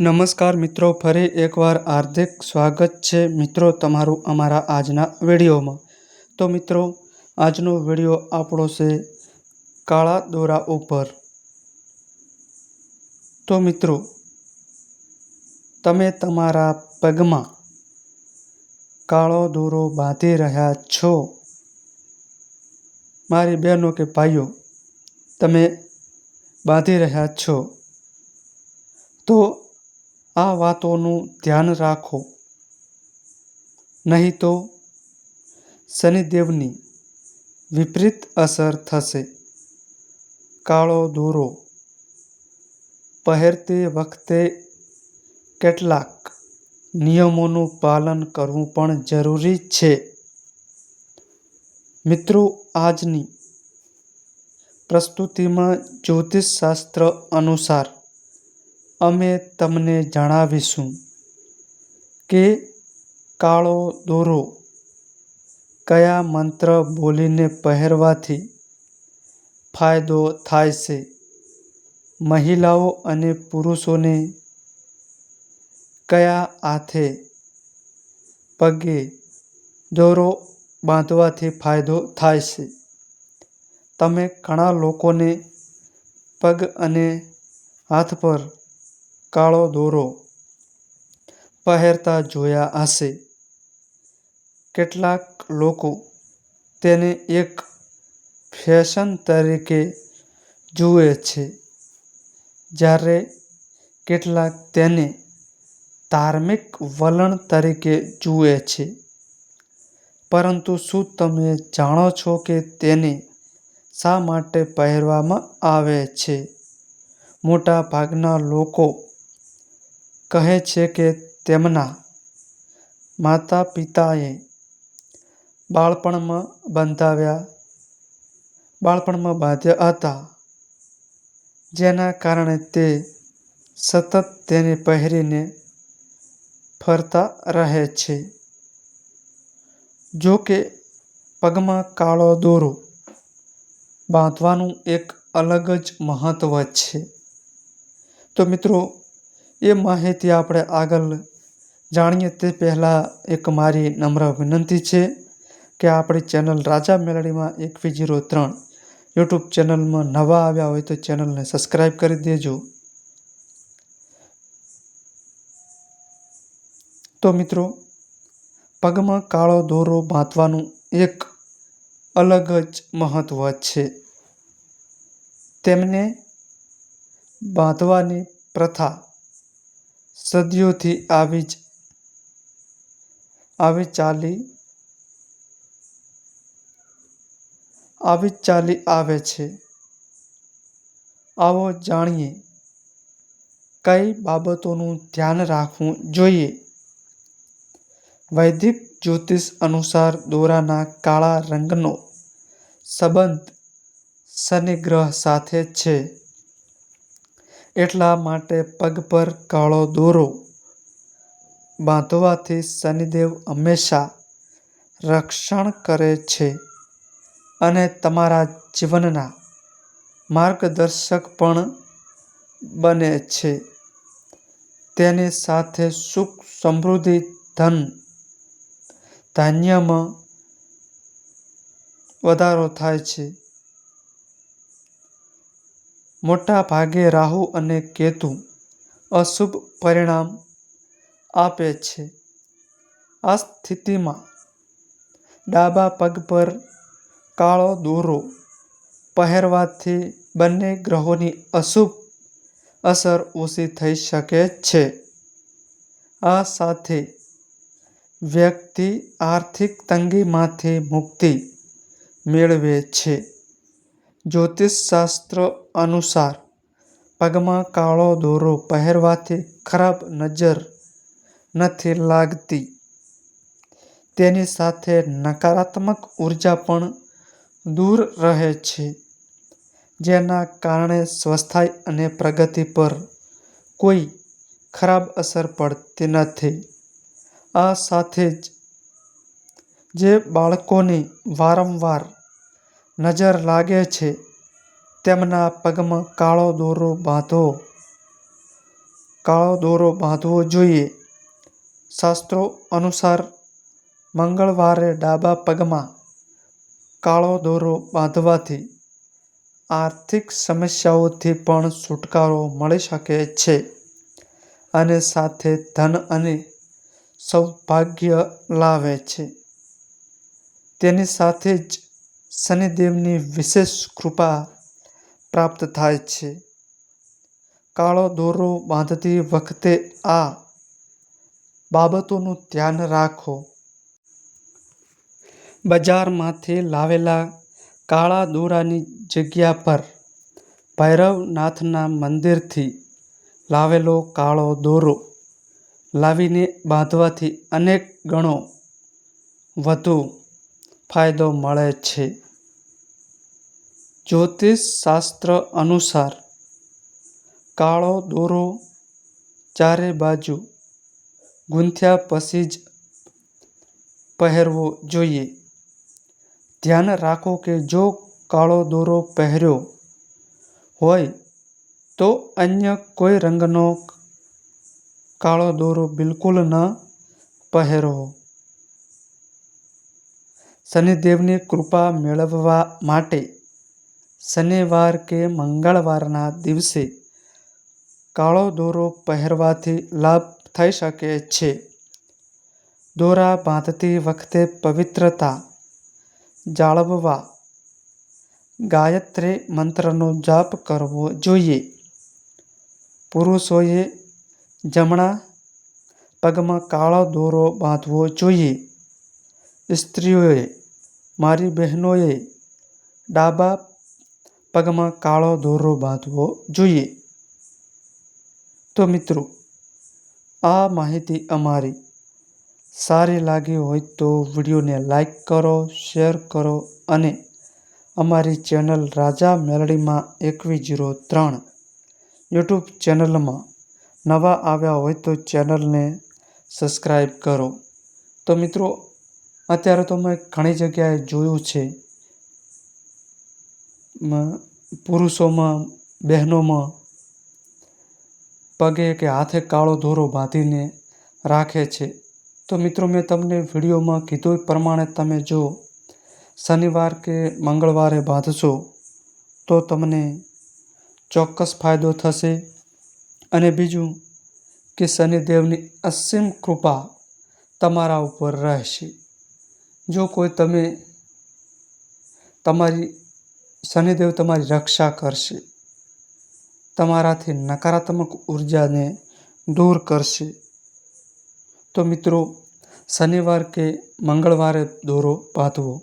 નમસ્કાર મિત્રો, ફરી એકવાર હાર્દિક સ્વાગત છે મિત્રો તમારું અમારા આજના વિડીયોમાં. તો મિત્રો, આજનો વીડિયો આપણો છે કાળા દોરા ઉપર. તો મિત્રો, તમે તમારા પગમાં કાળો દોરો બાંધી રહ્યા છો? મારી બહેનો કે ભાઈઓ, તમે બાંધી રહ્યા છો? તો આ વાતોનું ધ્યાન રાખો. નહીં તો શનિદેવની વિપરીત અસર થશે. કાળો દોરો પહેરતી વખતે કેટલાક નિયમોનું પાલન કરવું પણ જરૂરી છે. મિત્રો, આજની પ્રસ્તુતિમાં જ્યોતિષશાસ્ત્ર અનુસાર અમે તમને જણાવીશું કે કાળો દોરો કયા મંત્ર બોલીને પહેરવાથી ફાયદો થાય છે? મહિલાઓ અને પુરુષોને કયા હાથે પગે દોરો બાંધવાથી ફાયદો થાય છે? તમે ઘણા લોકોને પગ અને હાથ પર કાળો દોરો પહેરતા જોયા હશે. કેટલાક લોકો તેને એક ફેશન તરીકે જુએ છે. જ્યારે કેટલાક તેને ધાર્મિક વલણ તરીકે જુએ છે. પરંતુ શું તમે જાણો છો કે તેને શા માટે પહેરવામાં આવે છે? મોટા ભાગના લોકો કહે છે કે તેમના માતા પિતાએ બાળપણમાં બંધાવ્યા. બાળપણમાં બાંધ્યા હતા. જેના કારણે તે સતત તેને પહેરીને ફરતા રહે છે. જો કે પગમાં કાળો દોરો બાંધવાનું એક અલગ જ મહત્ત્વ છે. તો મિત્રો એ માહિતી આપણે આગળ જાણીએ તે પહેલાં એક મારી નમ્ર વિનંતી છે કે આપણી ચેનલ રાજા મેલડીમાં એકવી જીરો ત્રણ યુટ્યુબ ચેનલમાં નવા આવ્યા હોય તો ચેનલને સબસ્ક્રાઈબ કરી દેજો. તો મિત્રો, પગમાં કાળો દોરો બાંધવાનું એક અલગ જ મહત્વ છે. તેમને બાંધવાની પ્રથા સદીઓથી આવી જ, આવી ચાલી આવી ચાલી આવે છે. આવો જાણીએ, કઈ બાબતોનું ધ્યાન રાખવું જોઈએ? વૈદિક જ્યોતિષ અનુસાર દોરાના કાળા રંગનો સંબંધ શનિ ગ્રહ સાથે છે. એટલા માટે પગ પર કાળો દોરો બાંધવાથી શનિદેવ હંમેશા રક્ષણ કરે છે અને તમારા જીવનના માર્ગદર્શક પણ બને છે. તેની સાથે સુખ સમૃદ્ધિ, ધન, ધાન્યમાં વધારો થાય છે. મોટા ભાગે રાહુ અને કેતુ અશુભ પરિણામ આપે છે. આ સ્થિતિમાં ડાબા પગ પર કાળો દોરો પહેરવાથી બંને ગ્રહોની અશુભ અસર ઓછી થઈ શકે છે. આ સાથે વ્યક્તિ આર્થિક તંગીમાંથી મુક્તિ મેળવે છે. જ્યોતિષશાસ્ત્ર અનુસાર, પગમાં કાળો દોરો પહેરવાથી ખરાબ નજર નથી લાગતી. તેની સાથે નકારાત્મક ઊર્જા પણ દૂર રહે છે, જેના કારણે સ્વસ્થાય અને પ્રગતિ પર કોઈ ખરાબ અસર પડતી નથી. આ સાથે જ, જે બાળકોની વારંવાર નજર લાગે છે તેમના પગમાં કાળો દોરો બાંધો. કાળો દોરો બાંધવો જોઈએ. શાસ્ત્રો અનુસાર મંગળવારે ડાબા પગમાં કાળો દોરો બાંધવાથી આર્થિક સમસ્યાઓથી પણ છુટકારો મળી શકે છે અને સાથે ધન અને સૌભાગ્ય લાવે છે. તેની સાથે જ શનિદેવની વિશેષ કૃપા પ્રાપ્ત થાય છે. કાળો દોરો બાંધતી વખતે આ બાબતોનું ધ્યાન રાખો. બજારમાંથી લાવેલા કાળા દોરાની જગ્યા પર ભૈરવનાથના મંદિરથી લાવેલો કાળો દોરો લાવીને બાંધવાથી અનેક ગણો વધુ ફાયદો મળે છે. જ્યોતિષ શાસ્ત્ર અનુસાર કાળો દોરો ચારે બાજુ ગૂંથ્યા પછી જ પહેરવો જોઈએ. ધ્યાન રાખો કે જો કાળો દોરો પહેર્યો હોય તો અન્ય કોઈ રંગનો કાળો દોરો બિલકુલ ન પહેરવો શનિદેવની કૃપા મેળવવા માટે શનિવાર કે મંગળવારના દિવસે કાળો દોરો પહેરવાથી લાભ થઈ શકે છે. દોરા બાંધતી વખતે પવિત્રતા જાળવવા ગાયત્રી મંત્રનો જાપ કરવો જોઈએ. પુરુષોએ જમણા પગમાં કાળો દોરો બાંધવો જોઈએ. સ્ત્રીઓએ, મારી બહેનોએ ડાબા પગમાં કાળો દોરો બાંધવો જોઈએ. તો મિત્રો, આ માહિતી અમારી. સારી લાગી હોય તો વિડીયોને લાઈક કરો, શેર કરો અને અમારી ચેનલ રાજા મેલડીમાં એકવીસ જીરો ત્રણ યુટ્યુબ ચેનલમાં નવા આવ્યા હોય તો ચેનલને સબસ્ક્રાઈબ કરો. તો મિત્રો, અત્યારે તો મેં ઘણી જગ્યાએ જોયું છે પુરુષોમાં, બહેનોમાં પગે કે હાથે કાળો દોરો બાંધીને રાખે છે. તો મિત્રો, મેં તમને વિડીયોમાં કીધું પ્રમાણે તમે જો શનિવાર કે મંગળવારે બાંધશો, તો તમને ચોક્કસ ફાયદો થશે. અને બીજું કે શનિદેવની અસીમ કૃપા તમારા ઉપર રહેશે. જો કોઈ તમે તમારી શનિદેવ તમારી રક્ષા કરશે. તમારાથી નકારાત્મક ઉર્જાને દૂર કરશે. તો મિત્રો, શનિવાર કે મંગળવારે દોરો બાંધવો.